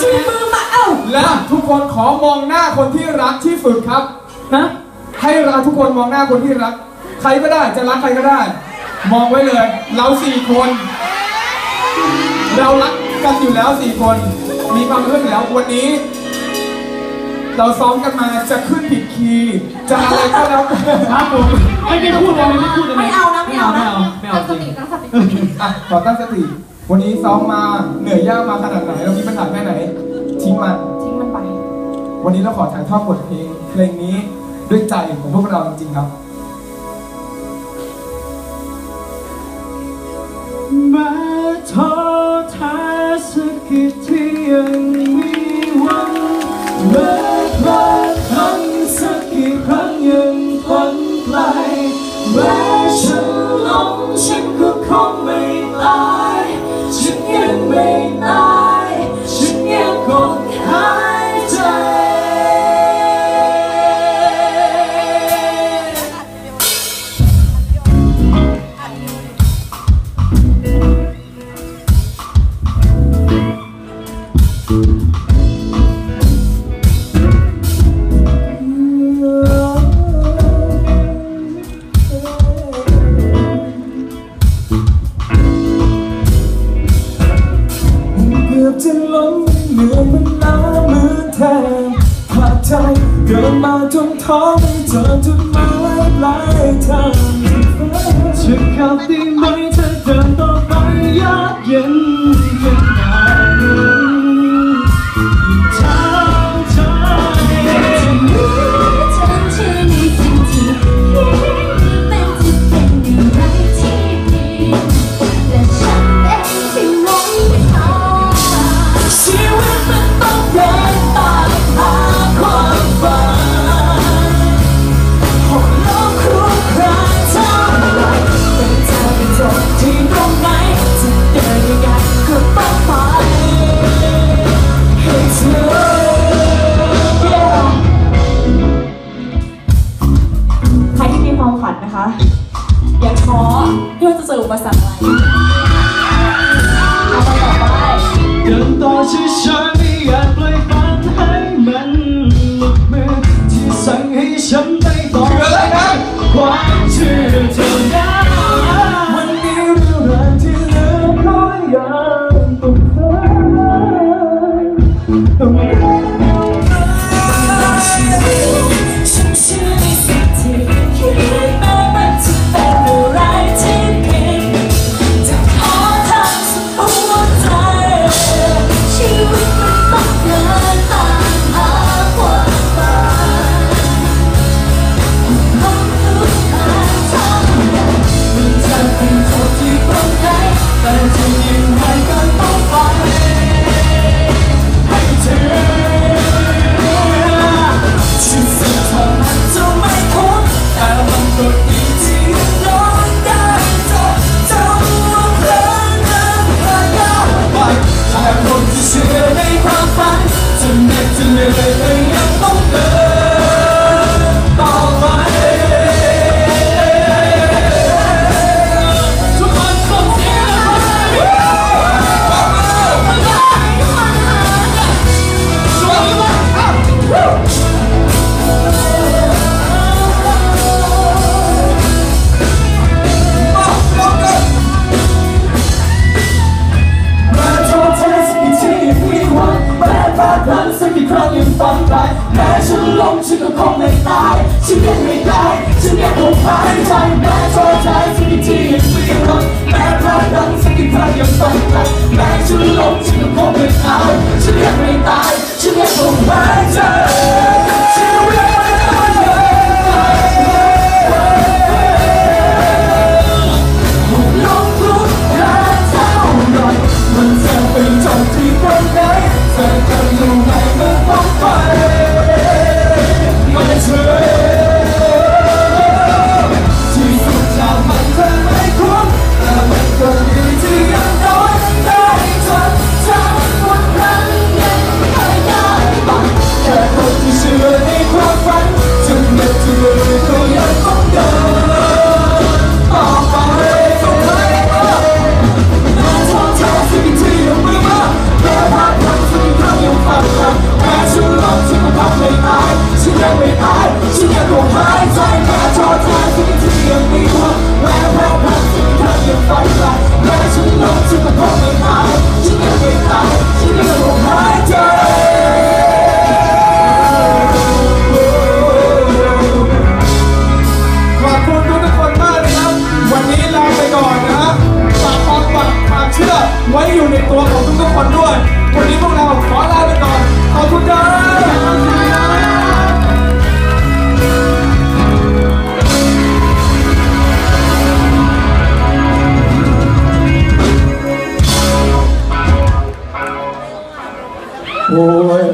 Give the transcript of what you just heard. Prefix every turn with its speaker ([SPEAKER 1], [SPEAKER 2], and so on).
[SPEAKER 1] ชี้มือมาเอ้า
[SPEAKER 2] และทุกคนขอมองหน้าคนที่รักที่สุดครับ
[SPEAKER 1] ฮะ
[SPEAKER 2] ให้เราทุกคนมองหน้าคนที่รัก ใครก็ได้จะรักใครก็ได้ มองไว้เลย เราสี่คน เรารักกันอยู่แล้วสี่คน มีความรู้อยู่แล้ววันนี้ เราซ้อมกันมาจะขึ้นผิดคีย์จะอะไรก็แล้วแต่
[SPEAKER 3] ครับผมไม่ไม่พูดเลยไม่พูดเลย
[SPEAKER 1] ไม่เอานะไม่เอานะ
[SPEAKER 3] ไม่เอาไม่เอา
[SPEAKER 1] ตั้งส
[SPEAKER 3] จริ
[SPEAKER 1] ติ
[SPEAKER 3] ง
[SPEAKER 1] ตั้งสติ
[SPEAKER 2] อะขอตั้งสติ วันนี้ซ้อมมาเหนื่อยยากมาขนาดไหนเรามีปัญหาแค่ไหน ทิ้งมัน
[SPEAKER 1] ทิ้งมันไป
[SPEAKER 2] วันนี้เราขอถ่ายทอดบทเพลงเพลงนี้ด้วยใจของพวกเราจริงๆครับ
[SPEAKER 3] มาท้อแท้สักกี่ที่ยังมีหวังเมื่อพลาดพลั้งสักกี่ครั้งยังฝันไกลแม้ฉันล้มฉันก็คงไม่ตายฉั นยั จะ
[SPEAKER 2] ล้มเหนื่อยมันล้ามือแทนขาดใจเดินมาจนท้อไม่เจอจุดหมายปลายทาง
[SPEAKER 3] จะขับได้ไหม อย่า
[SPEAKER 4] ท้อที่
[SPEAKER 3] ว่าจะเจ
[SPEAKER 1] ออุปสรรคอะไรเอาไปต่อไป
[SPEAKER 3] เดินต่อช้าๆไม่อยากปล่อยฝันให้มันหลุดมือที่สั่งให้ฉัน สั
[SPEAKER 4] ก
[SPEAKER 3] กี่ครั้งยังฝันไปแม้ฉันล้มฉันก็คงไม่ตายฉันยังไม่ได้ฉันยังคงหายใจแม้ท้อใจสักกี่ทียังมีหวังแม้พลาดพลั้งสักกี่ครั้งยังฝันไปแม้ฉันล้มฉันก็คงไม่ตายฉันยังไม่ตายฉันยังคงหายใจ Lord.